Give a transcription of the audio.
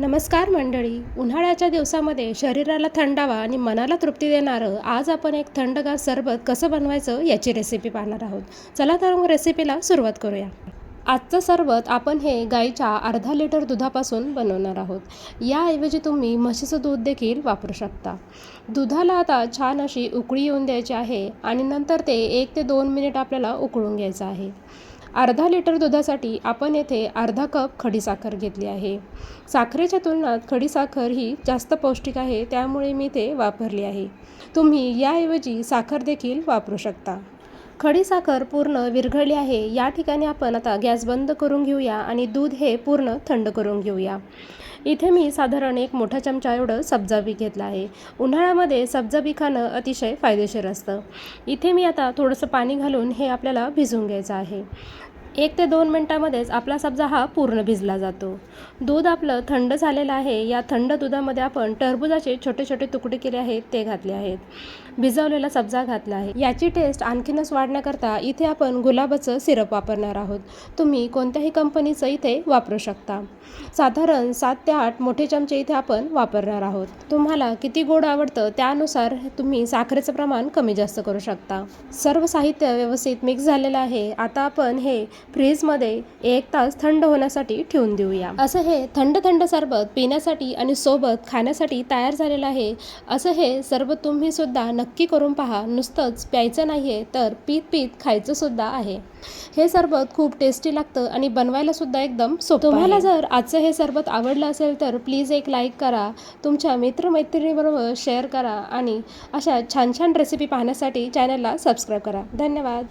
नमस्कार मंडळी. उन्हाळ्याच्या दिवसामध्ये शरीराला थंडावा आणि मनाला तृप्ती देणारं आज आपण एक थंडगार सरबत कसं बनवायचं याची रेसिपी पाहणार आहोत. चला तर मग रेसिपीला सुरुवात करूया. आजचं सरबत आपण हे गाईच्या अर्धा लिटर दुधापासून बनवणार आहोत. याऐवजी तुम्ही म्हशीचं दूध देखील वापरू शकता. दुधाला आता छान अशी उकळी येऊन द्यायची आहे आणि नंतर ते एक ते दोन मिनिट आपल्याला उकळून घ्यायचं आहे. अर्धा लिटर दुधासाठी आपण येथे अर्धा कप खडीसाखर घेतली आहे. साखरेच्या तुलनात खडीसाखर ही जास्त पौष्टिक आहे त्यामुळे मी ते वापरली आहे. तुम्ही याऐवजी साखर देखील वापरू शकता. खडीसाखर पूर्ण विरघळली आहे या ठिकाणी आपण आता गॅस बंद करून घेऊया आणि दूध हे पूर्ण थंड करून घेऊया. इथे मी साधारण एक मोठा चमचा एवढं सब्जा बी घेतलं आहे. उन्हाळ्यामध्ये सब्जा बी खाणं अतिशय फायदेशीर असतं. इथे मी आता थोडंसं पाणी घालून हे आपल्याला भिजवून घ्यायचं आहे. एक ते दोन मिनटामध्येच आपला सब्जा हा पूर्ण भिजला जातो. दूध आपलं थंड झालेलं आहे. या थंड दुधामध्ये आपण टरबुजाचे छोटे छोटे तुकडे केले आहेत ते घातले आहेत. भिजवलेला सब्जा घातला आहे. याची टेस्ट आणखीनच वाढण्याकरता इथे आपण गुलाबाचं सिरप वापरणार आहोत. तुम्ही कोणत्याही कंपनीचं इथे वापरू शकता. साधारण सात ते आठ मोठे चमचे इथे आपण वापरणार आहोत. तुम्हाला किती गोड आवडतं त्यानुसार तुम्ही साखरेचं प्रमाण कमी जास्त करू शकता. सर्व साहित्य व्यवस्थित मिक्स झालेलं आहे. आता आपण हे फ्रीजमध्ये एक तास थंड होण्यासाठी ठेवून देऊया. असं हे थंड थंड सरबत पिण्यासाठी आणि सोबत खाण्यासाठी तयार झालेलं आहे. असं हे सरबत तुम्ही सुद्धा नक्की करून पहा. नुसतंच प्यायचं नाही आहे तर पीत पीत खायचं सुद्धा आहे. हे सरबत खूप टेस्टी लागतं आणि बनवायला सुद्धा एकदम सोपं तुम्हाला जर आजचं हे सरबत आवडलं असेल तर प्लीज एक लाईक करा. तुमच्या मित्रमैत्रिणीबरोबर शेअर करा आणि अशा छान छान रेसिपी पाहण्यासाठी चॅनलला सबस्क्राईब करा. धन्यवाद.